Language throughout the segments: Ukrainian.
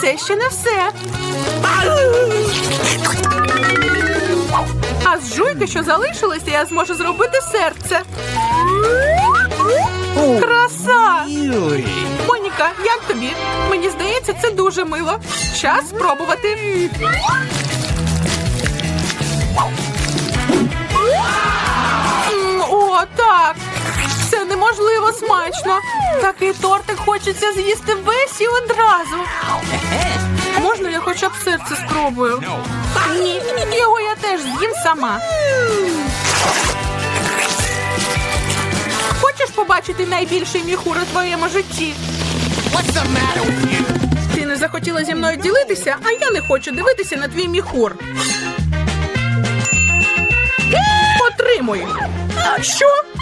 Це ще не все. А з жуйки, що залишилося, я зможу зробити серце. Краса! Моніка, як тобі? Мені здається, це дуже мило. Час спробувати. Це неможливо смачно. Такий тортик хочеться з'їсти весь і одразу. Можна я хоча б серце спробую? Ні, його я теж з'їм сама. Хочеш побачити найбільший міхур у твоєму житті? Ти не захотіла зі мною ділитися, а я не хочу дивитися на твій міхур. Отримуй. Що?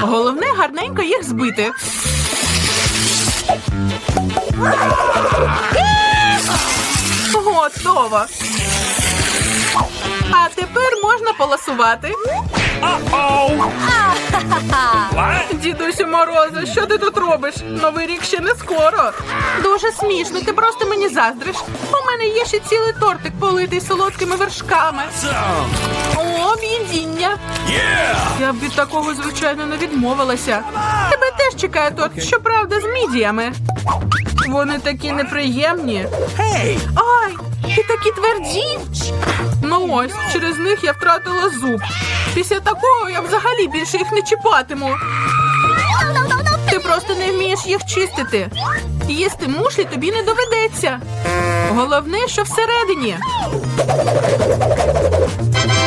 Головне гарненько їх збити. Готово. А тепер можна полосувати. Uh-oh! What? Дідусю Мороза, що ти тут робиш? Новий рік ще не скоро. Дуже смішно, ти просто мені заздриш. У мене є ще цілий тортик, политий солодкими вершками. О. Yeah! Я б від такого, звичайно, не відмовилася. Тебе теж чекає торт, щоправда, з мідіями. Вони такі неприємні. Hey! Ай, і такі тверді. Ну ось, через них я втратила зуб. Після такого я взагалі більше їх не чіпатиму. Ти просто не вмієш їх чистити. Їсти мушлі тобі не доведеться. Головне, що всередині.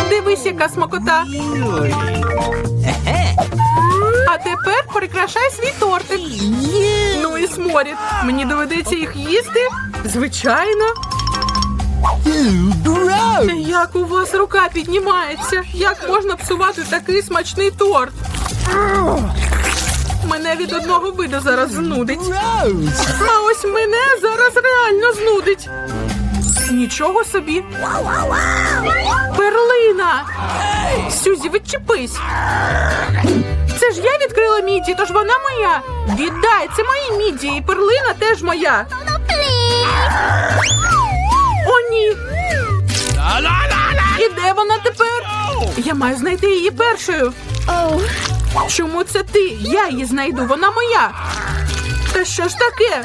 Дивись, яка смакота. А тепер прикрашай свій тортик. Ну і сморід. Мені доведеться їх їсти? Звичайно. Як у вас рука піднімається? Як можна псувати такий смачний торт? Мене від одного виду зараз знудить. А ось мене зараз реально знудить. Нічого собі. Перлина! Сюзі, відчепись. Це ж я відкрила міді, тож вона моя. Віддай, це мої міді, і перлина теж моя. І де вона тепер? Я маю знайти її першою. Чому це ти? Я її знайду, вона моя. Та що ж таке?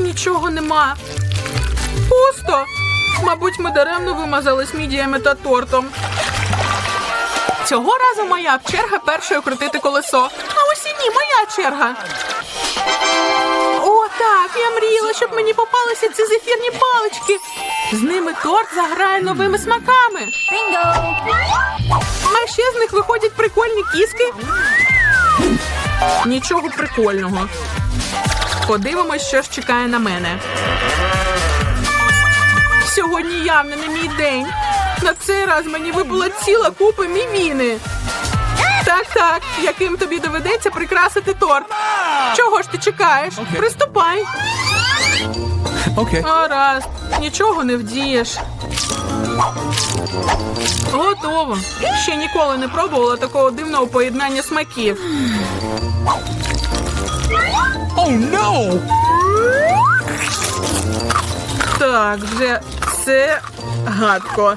Нічого нема. Пусто. Мабуть, ми даремно вимазались мідіями та тортом. Цього разу моя черга першою крутити колесо. А ось і ні, моя черга. Так, я мріяла, щоб мені попалися ці зефірні палички. З ними торт заграє новими смаками. А ще з них виходять прикольні кіски. Нічого прикольного. Подивимось, що ж чекає на мене. Сьогодні явно не мій день. На цей раз мені випала ціла купа мівіни. Так, так, яким тобі доведеться прикрасити торт. Чого ж ти чекаєш? Приступай. Okay. Гаразд, нічого не вдієш. Готово. Ще ніколи не пробувала такого дивного поєднання смаків. Oh no! Так, вже це гадко.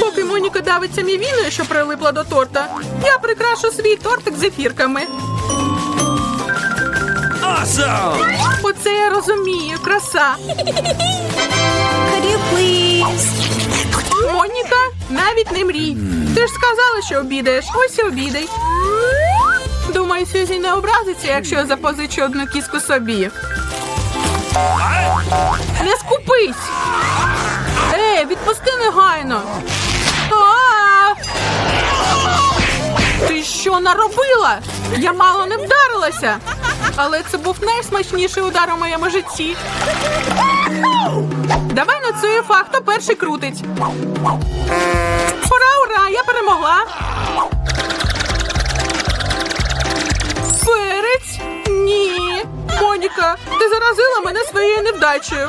Поки Моніка давиться мівіною, що прилипла до торта, я прикрашу свій тортик зефірками. Awesome! Оце я розумію, краса. Could you please? Моніка, навіть не мрій. Ти ж сказала, що обідаєш. Ось і обідай. Думаю, Сюзі не образиться, якщо я запозичу одну кіску собі. Не скупись. Ей, відпусти негайно. Ти що наробила? Я мало не вдарилася. Але це був найсмачніший удар у моєму житті. Давай на цю хто перший крутить. Ура, ура! Я перемогла. Перець? Ні. Моніка, ти заразила мене своєю невдачею.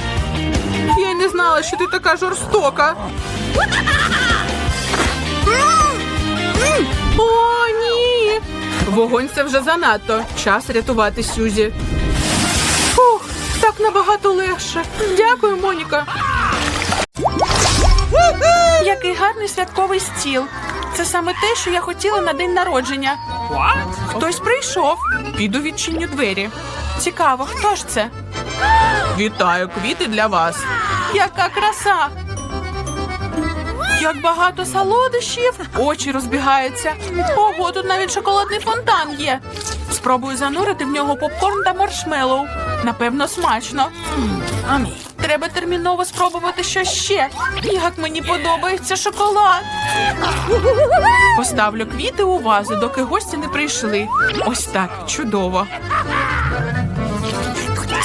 Не знала, що ти така жорстока. О, ні! Вогонь це вже занадто. Час рятувати Сюзі. Фух, так набагато легше. Дякую, Моніка. Який гарний святковий стіл. Це саме те, що я хотіла на день народження. Хтось прийшов. Піду відчиню двері. Цікаво, хто ж це? Вітаю, квіти для вас. Яка краса! Як багато солодощів, очі розбігаються. Ого, тут навіть шоколадний фонтан є. Спробую занурити в нього попкорн та маршмеллоу. Напевно, смачно. Треба терміново спробувати що ще. Як мені подобається шоколад. Поставлю квіти у вазу, доки гості не прийшли. Ось так, чудово.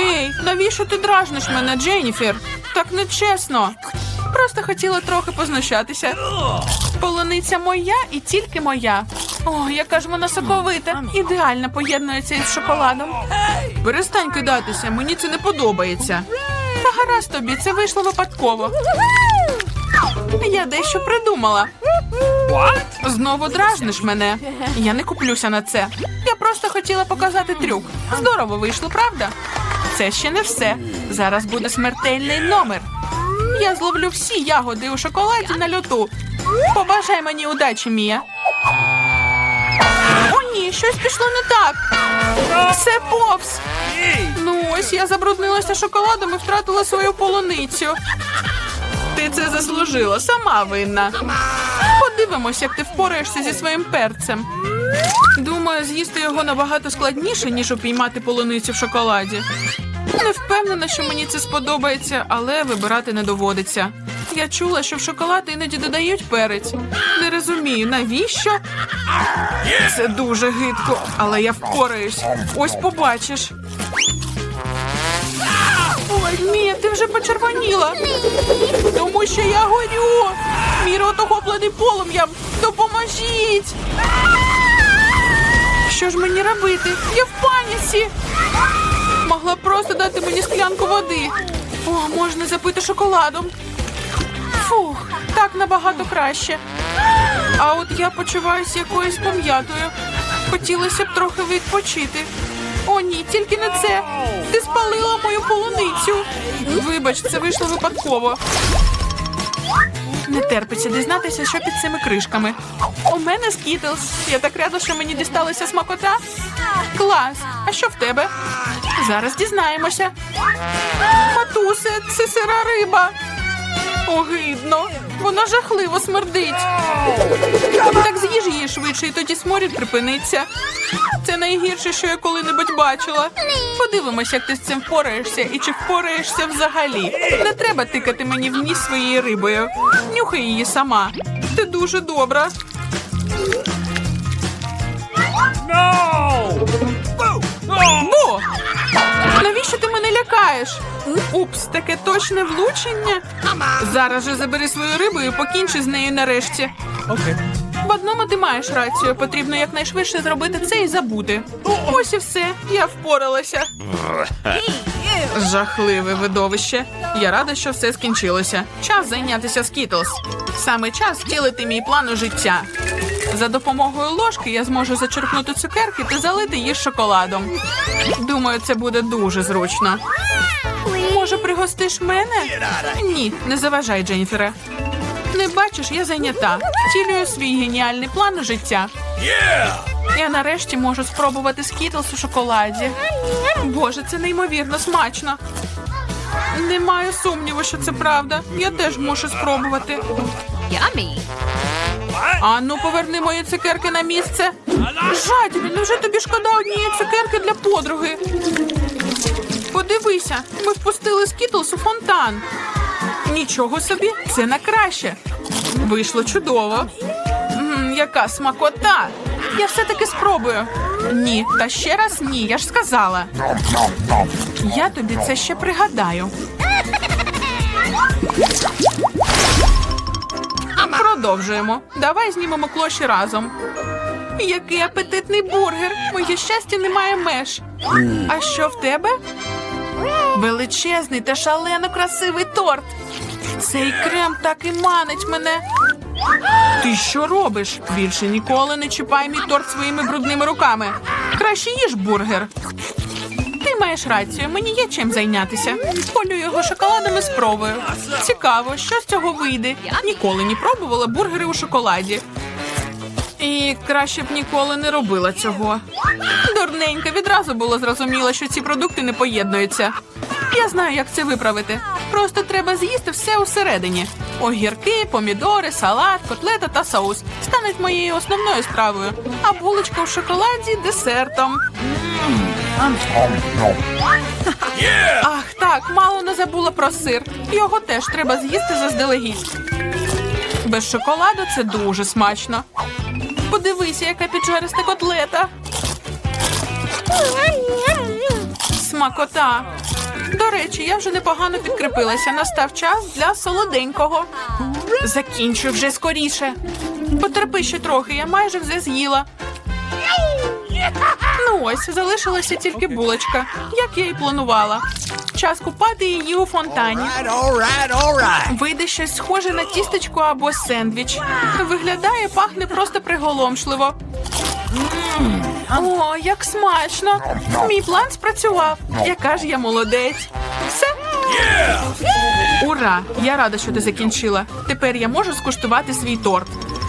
Ей, навіщо ти дражниш мене, Дженніфер? Так нечесно. Просто хотіла трохи познущатися. Полуниця моя і тільки моя. О, яка ж вона соковита. Ідеально поєднується із шоколадом. Перестань кидатися, мені це не подобається. Та гаразд тобі, це вийшло випадково. Я дещо придумала. Знову дражниш мене. Я не куплюся на це. Я просто хотіла показати трюк. Здорово вийшло, правда? Це ще не все. Зараз буде смертельний номер. Я зловлю всі ягоди у шоколаді на льоту. Побажай мені удачі, Мія. О, ні, щось пішло не так. Все повз. Ну ось я забруднилася шоколадом і втратила свою полуницю. Ти це заслужила, сама винна. Подивимось, як ти впораєшся зі своїм перцем. Думаю, з'їсти його набагато складніше, ніж упіймати полуницю в шоколаді. Не впевнена, що мені це сподобається, але вибирати не доводиться. Я чула, що в шоколад іноді додають перець. Не розумію, навіщо? Це дуже гидко, але я впораюсь. Ось побачиш. Ой, Мія, ти вже почервоніла. Тому що я горю. Мій рот охоплений полум'ям. Допоможіть. Що ж мені робити? Я в паніці. Могла просто дати мені склянку води. О, можна запити шоколадом. Фух, так набагато краще. А от я почуваюся якоюсь пом'ятою. Хотілося б трохи відпочити. О, ні, тільки не це. Ти спалила мою полуницю. Вибач, це вийшло випадково. Не терпиться дізнатися, що під цими кришками. У мене скітлс. Я так рада, що мені дісталася смакота. Клас. А що в тебе? Зараз дізнаємося. Матусе, це сира риба. Огидно. Вона жахливо смердить. Так з'їж її швидше, і тоді сморід припиниться. Це найгірше, що я коли-небудь бачила. Подивимось, як ти з цим впораєшся і чи впораєшся взагалі. Не треба тикати мені в ніс своєю рибою. Нюхай її сама. Ти дуже добра. No! Бо! Навіщо ти мене лякаєш? Упс, таке точне влучення. Зараз же забери свою рибу і покінчи з нею нарешті. Okay. В одному ти маєш рацію. Потрібно якнайшвидше зробити це і забути. Ось і все. Я впоралася. Жахливе видовище. Я рада, що все скінчилося. Час зайнятися скітлс. Саме час втілити мій план у життя. За допомогою ложки я зможу зачерпнути цукерки та залити їх шоколадом. Думаю, це буде дуже зручно. Може, пригостиш мене? Ні, не заважай, Дженніфере. Не бачиш, я зайнята. Втілюю свій геніальний план життя. Я нарешті можу спробувати скітлс у шоколаді. Боже, це неймовірно смачно. Не маю сумніву, що це правда. Я теж мушу спробувати. Yummy. А ну поверни мої цукерки на місце. Жадібі, невже тобі шкода однієї цукерки для подруги? Подивися, ми впустили скітлс у фонтан. Нічого собі, це на краще. Вийшло чудово. М, яка смакота! Я все-таки спробую. Ні, та ще раз ні, я ж сказала. Я тобі це ще пригадаю. Продовжуємо. Давай знімемо клоші разом. Який апетитний бургер! Моє щастя немає меж. А що в тебе? Величезний та шалено красивий торт. Цей крем так і манить мене. Ти що робиш? Більше ніколи не чіпай мій торт своїми брудними руками. Краще їж бургер. Ти маєш рацію, мені є чим зайнятися. Полю його шоколадом і спробую. Цікаво, що з цього вийде. Ніколи не пробувала бургери у шоколаді. І краще б ніколи не робила цього. Дурненька, відразу було зрозуміло, що ці продукти не поєднуються. Я знаю, як це виправити. Просто треба з'їсти все усередині. Огірки, помідори, салат, котлета та соус стануть моєю основною стравою, а булочка в шоколаді десертом. Ах, так, мало не забула про сир. Його теж треба з'їсти заздалегідь. Без шоколаду це дуже смачно. Подивися, яка піджариста котлета. Смакота. До речі, я вже непогано підкріпилася. Настав час для солоденького. Закінчу вже скоріше. Потерпи ще трохи, я майже все з'їла. Ну ось, залишилася тільки булочка, як я і планувала. Час купати її у фонтані. Вийде щось схоже на тістечко або сендвіч. Виглядає, пахне просто приголомшливо. О, як смачно! Мій план спрацював. Яка ж я молодець. Все. Ура! Я рада, що ти закінчила. Тепер я можу скуштувати свій торт.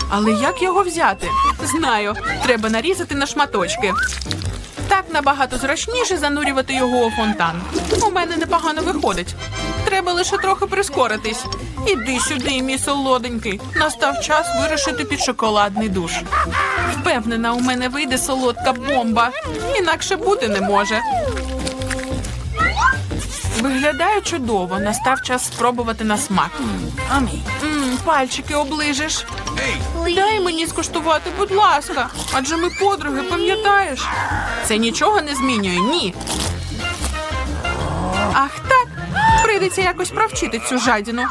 Але як його взяти? Знаю, треба нарізати на шматочки. Так набагато зручніше занурювати його у фонтан. У мене непогано виходить. Треба лише трохи прискоритись. Іди сюди, мій солоденький. Настав час вирушити під шоколадний душ. Впевнена, у мене вийде солодка бомба. Інакше бути не може. Виглядає чудово. Настав час спробувати на смак. Мм, пальчики оближеш. Дай мені скуштувати, будь ласка. Адже ми подруги, пам'ятаєш? Це нічого не змінює, ні. Прийдеться якось провчити цю жадіну.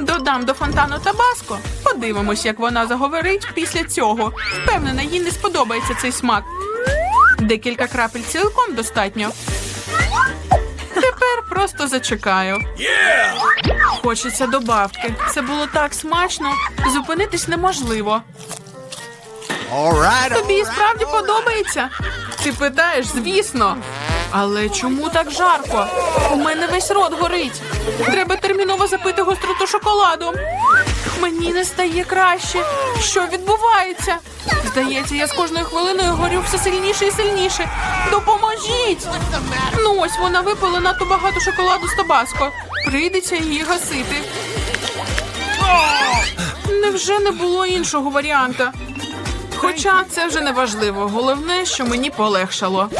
Додам до фонтану табаско. Подивимось, як вона заговорить після цього. Впевнена, їй не сподобається цей смак. Декілька крапель цілком достатньо. Тепер просто зачекаю. Хочеться добавки. Це було так смачно. Зупинитись неможливо. Тобі справді подобається? Ти питаєш, звісно. Але чому так жарко? У мене весь рот горить. Треба терміново запити гостроту шоколадом. Мені не стає краще. Що відбувається? Здається, я з кожною хвилиною горю все сильніше і сильніше. Допоможіть! Ну ось вона випила надто багато шоколаду з табаско. Прийдеться її гасити. Невже не було іншого варіанта? Хоча це вже не важливо. Головне, що мені полегшало.